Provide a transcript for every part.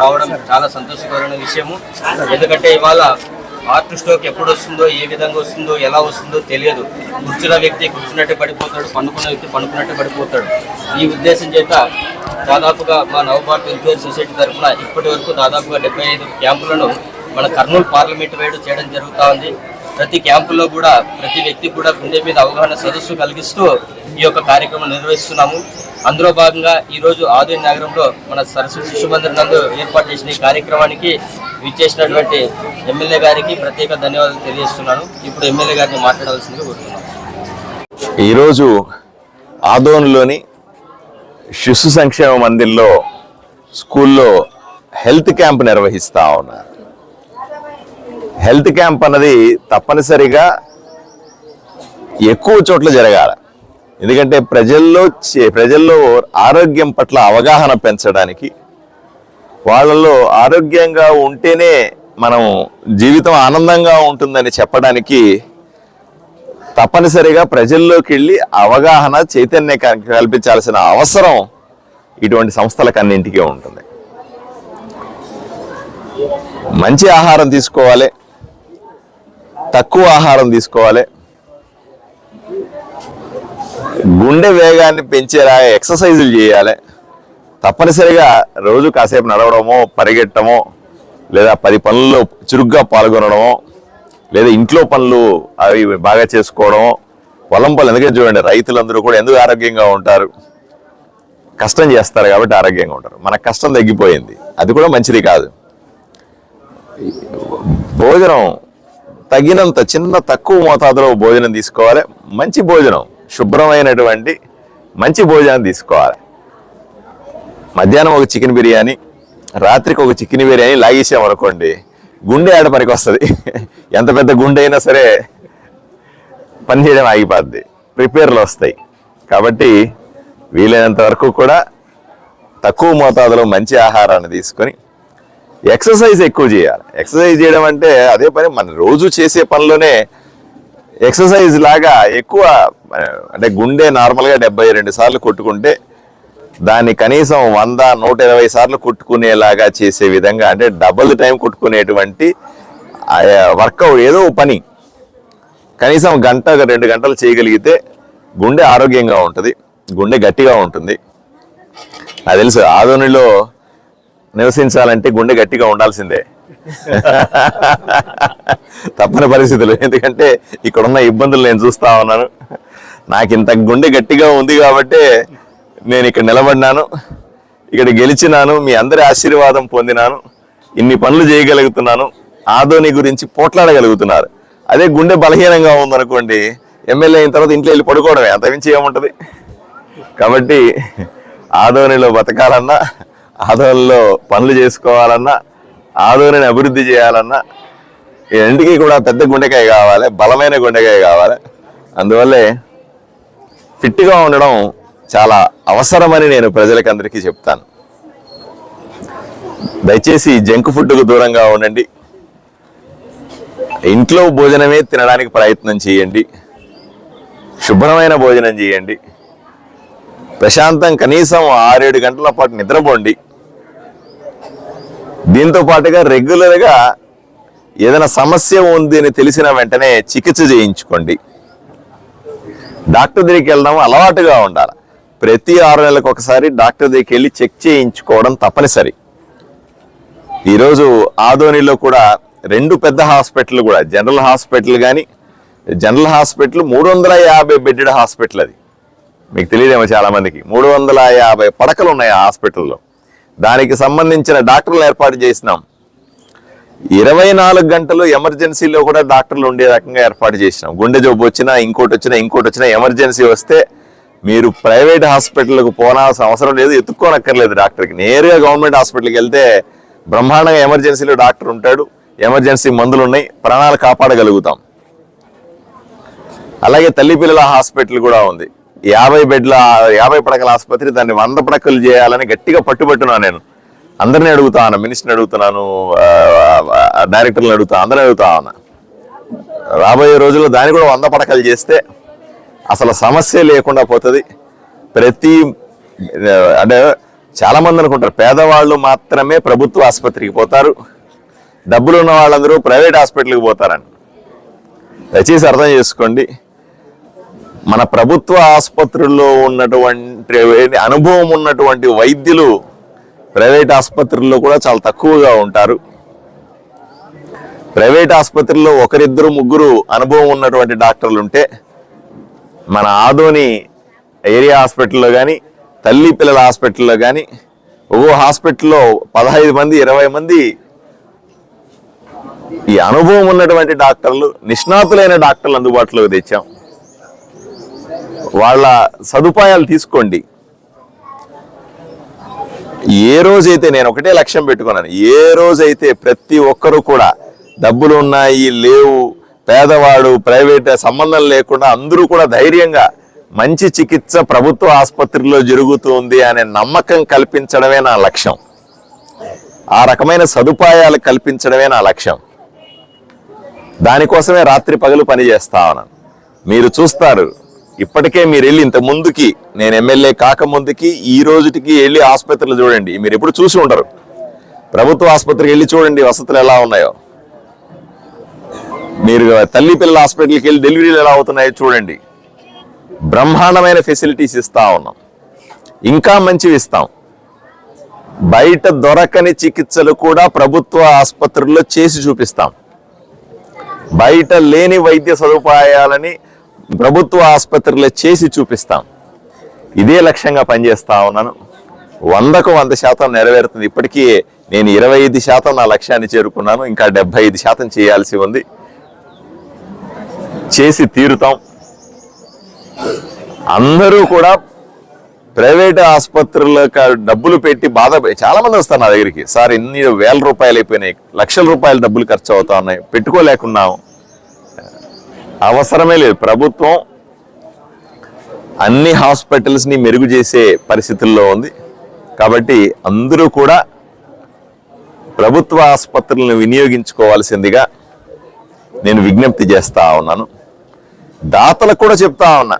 రావడం చాలా సంతోషకరమైన విషయము. ఎందుకంటే ఇవాళ హార్ట్ స్ట్రోక్ ఎప్పుడు వస్తుందో ఏ విధంగా వస్తుందో ఎలా వస్తుందో తెలియదు. కూర్చున్న వ్యక్తి కూర్చున్నట్టే పడిపోతాడు పండుకున్న వ్యక్తి పండుకున్నట్టే పడిపోతాడు. ఈ ఉద్దేశం చేత దాదాపుగా మా నవభారత వెల్ఫేర్ సొసైటీ తరఫున ఇప్పటి వరకు దాదాపుగా డెబ్బై ఐదు క్యాంపులను మన కర్నూలు పార్లమెంట్ వేడు చేయడం జరుగుతూ ఉంది. ప్రతి క్యాంపులో కూడా ప్రతి వ్యక్తి కూడా గుండె మీద అవగాహన సదస్సు కలిగిస్తూ ఈ యొక్క కార్యక్రమం నిర్వహిస్తున్నాము. అందులో భాగంగా ఈరోజు రోజు నగరంలో మన సరస్వతి శిశు మందిర్ నందు ఏర్పాటు చేసిన ఈ కార్యక్రమానికి విచ్చేసినటువంటి ఎమ్మెల్యే గారికి ప్రత్యేక ధన్యవాదాలు తెలియజేస్తున్నాను. ఇప్పుడు ఎమ్మెల్యే గారిని మాట్లాడవలసింది కోరుతున్నాను. ఈరోజు ఆదోన్లోని శిశు సంక్షేమ మందిర్లో స్కూల్లో హెల్త్ క్యాంప్ నిర్వహిస్తా ఉన్నారు. హెల్త్ క్యాంప్ అన్నది తప్పనిసరిగా ఎక్కువ చోట్ల జరగాలి. ఎందుకంటే ప్రజల్లో చే- ప్రజల్లో ఆరోగ్యం పట్ల అవగాహన పెంచడానికి వాళ్ళలో ఆరోగ్యంగా ఉంటేనే మనం జీవితం ఆనందంగా ఉంటుందని చెప్పడానికి తప్పనిసరిగా ప్రజల్లోకి వెళ్ళి అవగాహన చైతన్య కల్పించాల్సిన అవసరం ఇటువంటి సంస్థలకు అన్నింటికీ ఉంటుంది. మంచి ఆహారం తీసుకోవాలి తక్కువ ఆహారం తీసుకోవాలి గుండె వేగాన్ని పెంచేలా ఎక్సర్సైజులు చేయాలి. తప్పనిసరిగా రోజు కాసేపు నడవడమో పరిగెట్టడమో లేదా పది పనుల్లో చురుగ్గా పాల్గొనడమో లేదా ఇంట్లో పనులు అవి బాగా చేసుకోవడమో పొలం పనులు ఎందుకంటే చూడండి రైతులందరూ కూడా ఎందుకు ఆరోగ్యంగా ఉంటారు? కష్టం చేస్తారు కాబట్టి ఆరోగ్యంగా ఉంటారు. మన కష్టం తగ్గిపోయింది. అది కూడా మంచిది కాదు. భోజనం తగినంత చిన్న తక్కువ మోతాదులో భోజనం తీసుకోవాలి. మంచి భోజనం. శుభ్రమైనటువంటి మంచి భోజనం తీసుకోవాలి. మధ్యాహ్నం ఒక చికెన్ బిర్యానీ రాత్రికి ఒక చికెన్ బిర్యానీ లాగేసామనుకోండి గుండె ఆడ పనికి వస్తుంది ఎంత పెద్ద గుండె అయినా సరే పని చేయడం ఆగిపోద్ది. ప్రిపేర్లు వస్తాయి. కాబట్టి వీలైనంత వరకు కూడా తక్కువ మోతాదులో మంచి ఆహారాన్ని తీసుకొని ఎక్సర్సైజ్ ఎక్కువ చేయాలి. ఎక్సర్సైజ్ చేయడం అంటే అదే పని మన రోజు చేసే పనిలోనే ఎక్సర్సైజ్ లాగా ఎక్కువ అంటే గుండె నార్మల్గా డెబ్బై రెండు సార్లు కొట్టుకుంటే దాన్ని కనీసం వంద నూట ఇరవై సార్లు కొట్టుకునేలాగా చేసే విధంగా అంటే డబుల్ టైం కొట్టుకునేటువంటి వర్కౌట్ ఏదో పని కనీసం గంట రెండు గంటలు చేయగలిగితే గుండె ఆరోగ్యంగా ఉంటుంది గుండె గట్టిగా ఉంటుంది. నాకు తెలుసు ఆదోనిలో నివసించాలంటే గుండె గట్టిగా ఉండాల్సిందే. తప్పని పరిస్థితులు. ఎందుకంటే ఇక్కడ ఉన్న ఇబ్బందులు నేను చూస్తా ఉన్నాను. నాకు ఇంత గుండె గట్టిగా ఉంది కాబట్టి నేను ఇక్కడ నిలబడినాను. ఇక్కడ గెలిచినాను. మీ అందరి ఆశీర్వాదం పొందినాను. ఇన్ని పనులు చేయగలుగుతున్నాను. ఆదోని గురించి పోట్లాడగలుగుతున్నారు. అదే గుండె బలహీనంగా ఉందనుకోండి ఎమ్మెల్యే అయిన తర్వాత ఇంట్లో వెళ్ళి పడుకోవడమే. అంతమించి ఏముంటుంది? కాబట్టి ఆదోనిలో బతకాలన్నా ఆదోనిలో పనులు చేసుకోవాలన్నా ఆదోనిని అభివృద్ధి చేయాలన్నా ఈ రెంటికి కూడా పెద్ద గుండెకాయ కావాలి బలమైన గుండెకాయ కావాలి. అందువల్లే ఫిట్గా ఉండడం చాలా అవసరమని నేను ప్రజలకందరికీ చెప్తాను. దయచేసి జంక్ ఫుడ్కు దూరంగా ఉండండి. ఇంట్లో భోజనమే తినడానికి ప్రయత్నం చేయండి. శుభ్రమైన భోజనం చేయండి. ప్రశాంతం కనీసం ఆరేడు గంటల పాటు నిద్రపోండి. దీంతో పాటుగా రెగ్యులర్గా ఏదైనా సమస్య ఉంది అని తెలిసిన వెంటనే చికిత్స చేయించుకోండి. డాక్టర్ దగ్గరికి వెళ్ళడం అలవాటుగా ఉండాలి. ప్రతి ఆరు నెలలకు ఒకసారి డాక్టర్ దగ్గరికి వెళ్ళి చెక్ చేయించుకోవడం తప్పనిసరి. ఈరోజు ఆదోనిలో కూడా రెండు పెద్ద హాస్పిటల్ కూడా జనరల్ హాస్పిటల్ కానీ జనరల్ హాస్పిటల్ మూడు వందల యాభై బెడ్డెడ్ హాస్పిటల్ అది. మీకు తెలియదేమో చాలా మందికి మూడు వందల యాభై పడకలు ఉన్నాయి ఆ హాస్పిటల్లో. దానికి సంబంధించిన డాక్టర్లు ఏర్పాటు చేసినాం. ఇరవై నాలుగు గంటలు ఎమర్జెన్సీలో కూడా డాక్టర్లు ఉండే రకంగా ఏర్పాటు చేసినాం. గుండె జబ్బు వచ్చినా ఇంకోటి వచ్చినా ఇంకోటి వచ్చినా ఎమర్జెన్సీ వస్తే మీరు ప్రైవేట్ హాస్పిటల్కి పోనాల్సిన అవసరం లేదు ఎత్తుక్కోనక్కర్లేదు డాక్టర్కి. నేరుగా గవర్నమెంట్ హాస్పిటల్కి వెళ్తే బ్రహ్మాండంగా ఎమర్జెన్సీలో డాక్టర్ ఉంటాడు. ఎమర్జెన్సీ మందులు ఉన్నాయి ప్రాణాలు కాపాడగలుగుతాం. అలాగే తల్లి పిల్లల హాస్పిటల్ కూడా ఉంది. యాభై బెడ్ల యాభై పడకల ఆసుపత్రి దాన్ని వంద పడకలు చేయాలని గట్టిగా పట్టుబట్టున్నాను నేను. అందరిని అడుగుతాను మినిస్టర్ని అడుగుతున్నాను డైరెక్టర్ని అడుగుతా అందరిని అడుగుతా ఉన్నా. రాబోయే రోజుల్లో దాన్ని కూడా వంద పడకలు చేస్తే అసలు సమస్య లేకుండా పోతుంది. ప్రతి అంటే చాలామంది అనుకుంటారు పేదవాళ్ళు మాత్రమే ప్రభుత్వ ఆసుపత్రికి పోతారు. డబ్బులు ఉన్న వాళ్ళందరూ ప్రైవేట్ హాస్పిటల్కి పోతారని. దయచేసి అర్థం చేసుకోండి. మన ప్రభుత్వ ఆసుపత్రుల్లో ఉన్నటువంటి అనుభవం ఉన్నటువంటి వైద్యులు ప్రైవేట్ ఆసుపత్రుల్లో కూడా చాలా తక్కువగా ఉంటారు. ప్రైవేట్ ఆసుపత్రుల్లో ఒకరిద్దరు ముగ్గురు అనుభవం ఉన్నటువంటి డాక్టర్లు ఉంటే మన ఆదోని ఏరియా హాస్పిటల్లో కానీ తల్లి పిల్లల హాస్పిటల్లో కానీ ఒక్కో హాస్పిటల్లో పదహైదు మంది ఇరవై మంది ఈ అనుభవం ఉన్నటువంటి డాక్టర్లు నిష్ణాతులైన డాక్టర్లు అందుబాటులోకి తెచ్చాం. వాళ్ళ సదుపాయాలు తీసుకోండి. ఏ రోజైతే నేను ఒకటే లక్ష్యం పెట్టుకున్నాను ఏ రోజైతే ప్రతి ఒక్కరూ కూడా డబ్బులు ఉన్నాయి లేవు పేదవాడు ప్రైవేట్ సంబంధం లేకుండా అందరూ కూడా ధైర్యంగా మంచి చికిత్స ప్రభుత్వ ఆసుపత్రిలో జరుగుతుంది అనే నమ్మకం కల్పించడమే నా లక్ష్యం. ఆ రకమైన సదుపాయాలు కల్పించడమే నా లక్ష్యం. దానికోసమే రాత్రి పగలు పని చేస్తా ఉన్నాను. మీరు చూస్తారు ఇప్పటికే మీరు వెళ్ళి ఇంత ముందుకి నేను ఎమ్మెల్యే కాక ముందుకి ఈ రోజుటికి వెళ్ళి ఆసుపత్రులు చూడండి. మీరు ఎప్పుడు చూసి ఉండరు. ప్రభుత్వ ఆసుపత్రికి వెళ్ళి చూడండి వసతులు ఎలా ఉన్నాయో. మీరు తల్లి పిల్లల హాస్పిటల్కి వెళ్ళి డెలివరీలు ఎలా అవుతున్నాయో చూడండి. బ్రహ్మాండమైన ఫెసిలిటీస్ ఇస్తా ఉన్నాం. ఇంకా మంచివి ఇస్తాం. బయట దొరకని చికిత్సలు కూడా ప్రభుత్వ ఆసుపత్రుల్లో చేసి చూపిస్తాం. బయట లేని వైద్య సదుపాయాలని ప్రభుత్వ ఆసుపత్రిలో చేసి చూపిస్తాం. ఇదే లక్ష్యంగా పనిచేస్తా ఉన్నాను. వందకు వంద శాతం నెరవేరుతుంది. ఇప్పటికీ నేను ఇరవై ఐదు శాతం నా లక్ష్యాన్ని చేరుకున్నాను. ఇంకా డెబ్బై ఐదు శాతం చేయాల్సి ఉంది. చేసి తీరుతాం. అందరూ కూడా ప్రైవేట్ ఆసుపత్రులకు డబ్బులు పెట్టి బాధ చాలామంది వస్తారు నా దగ్గరికి. సార్ ఇన్ని వేల రూపాయలు అయిపోయినాయి. లక్షల రూపాయలు డబ్బులు ఖర్చు అవుతా ఉన్నాయి. పెట్టుకోలేకున్నాం అవసరమే లేదు. ప్రభుత్వం అన్ని హాస్పిటల్స్ని మెరుగు చేసే పరిస్థితుల్లో ఉంది. కాబట్టి అందరూ కూడా ప్రభుత్వ ఆసుపత్రులను వినియోగించుకోవాల్సిందిగా నేను విజ్ఞప్తి చేస్తా ఉన్నాను. దాతలకు కూడా చెప్తా ఉన్నా.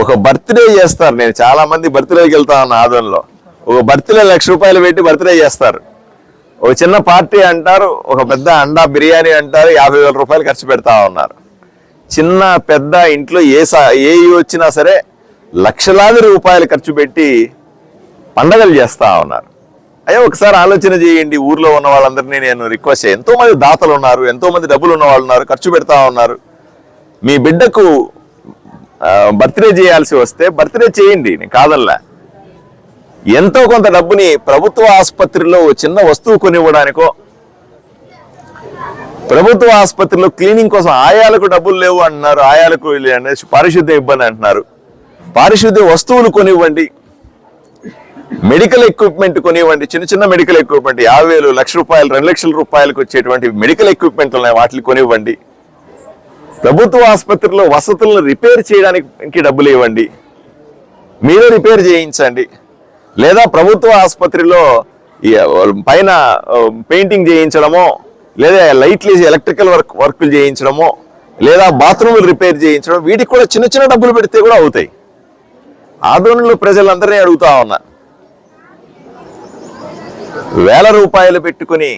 ఒక బర్త్డే చేస్తారు. నేను చాలామంది బర్త్డేకి వెళ్తా ఉన్నా ఆదంలో ఒక బర్త్డే లక్ష రూపాయలు పెట్టి బర్త్డే చేస్తారు. ఒక చిన్న పార్టీ అంటారు ఒక పెద్ద అండా బిర్యానీ అంటారు యాభై వేల రూపాయలు ఖర్చు పెడతా ఉన్నారు. చిన్న పెద్ద ఇంట్లో ఏ ఏ వచ్చినా సరే లక్షలాది రూపాయలు ఖర్చు పెట్టి పండగలు చేస్తా ఉన్నారు. అయ్యా ఒకసారి ఆలోచన చేయండి. ఊర్లో ఉన్న వాళ్ళందరినీ నేను రిక్వెస్ట్ ఎంతో మంది దాతలు ఉన్నారు ఎంతో మంది డబ్బులు ఉన్న వాళ్ళు ఉన్నారు ఖర్చు పెడతా ఉన్నారు. మీ బిడ్డకు బర్త్డే చేయాల్సి వస్తే బర్త్డే చేయండి నేను కాదల్లా ఎంతో కొంత డబ్బుని ప్రభుత్వ ఆసుపత్రిలో చిన్న వస్తువు కొనివ్వడానికో ప్రభుత్వ ఆసుపత్రిలో క్లీనింగ్ కోసం ఆయాలకు డబ్బులు లేవు అంటున్నారు ఆయాలకు అనేసి పారిశుద్ధ్య ఇబ్బంది అంటున్నారు. పారిశుద్ధ్య వస్తువులు కొనివ్వండి మెడికల్ ఎక్విప్మెంట్ కొనివ్వండి చిన్న చిన్న మెడికల్ ఎక్విప్మెంట్ యాభై వేలు లక్ష రూపాయలు రెండు లక్షల రూపాయలకు వచ్చేటువంటి మెడికల్ ఎక్విప్మెంట్ ఉన్నాయి వాటిని కొనివ్వండి. ప్రభుత్వ ఆసుపత్రిలో వసతులను రిపేర్ చేయడానికి డబ్బులు ఇవ్వండి. మీరే రిపేర్ చేయించండి. లేదా ప్రభుత్వ ఆసుపత్రిలో పైన పెయింటింగ్ చేయించడమో లేదా లైట్లు ఎలక్ట్రికల్ వర్క్ వర్కులు చేయించడమో లేదా బాత్రూములు రిపేర్ చేయించడం వీటికి కూడా చిన్న చిన్న డబ్బులు పెడితే కూడా అవుతాయి. ఆదోళనలో ప్రజలందరినీ అడుగుతా ఉన్నా. వేల రూపాయలు పెట్టుకుని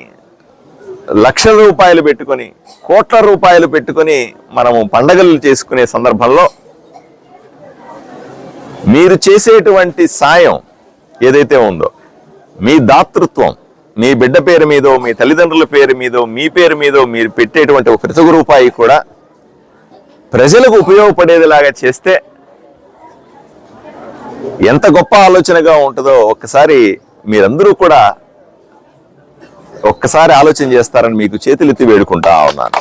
లక్షల రూపాయలు పెట్టుకొని కోట్ల రూపాయలు పెట్టుకొని మనము పండగలు చేసుకునే సందర్భంలో మీరు చేసేటువంటి సాయం ఏదైతే ఉందో మీ దాతృత్వం మీ బిడ్డ పేరు మీదో మీ తల్లిదండ్రుల పేరు మీదో మీ పేరు మీదో మీరు పెట్టేటువంటి ఒక ప్రతి రూపాయి కూడా ప్రజలకు ఉపయోగపడేదిలాగా చేస్తే ఎంత గొప్ప ఆలోచనగా ఉంటుందో ఒక్కసారి మీరందరూ కూడా ఒక్కసారి ఆలోచన చేస్తారని మీకు చేతులెత్తి వేడుకుంటా ఉన్నాను.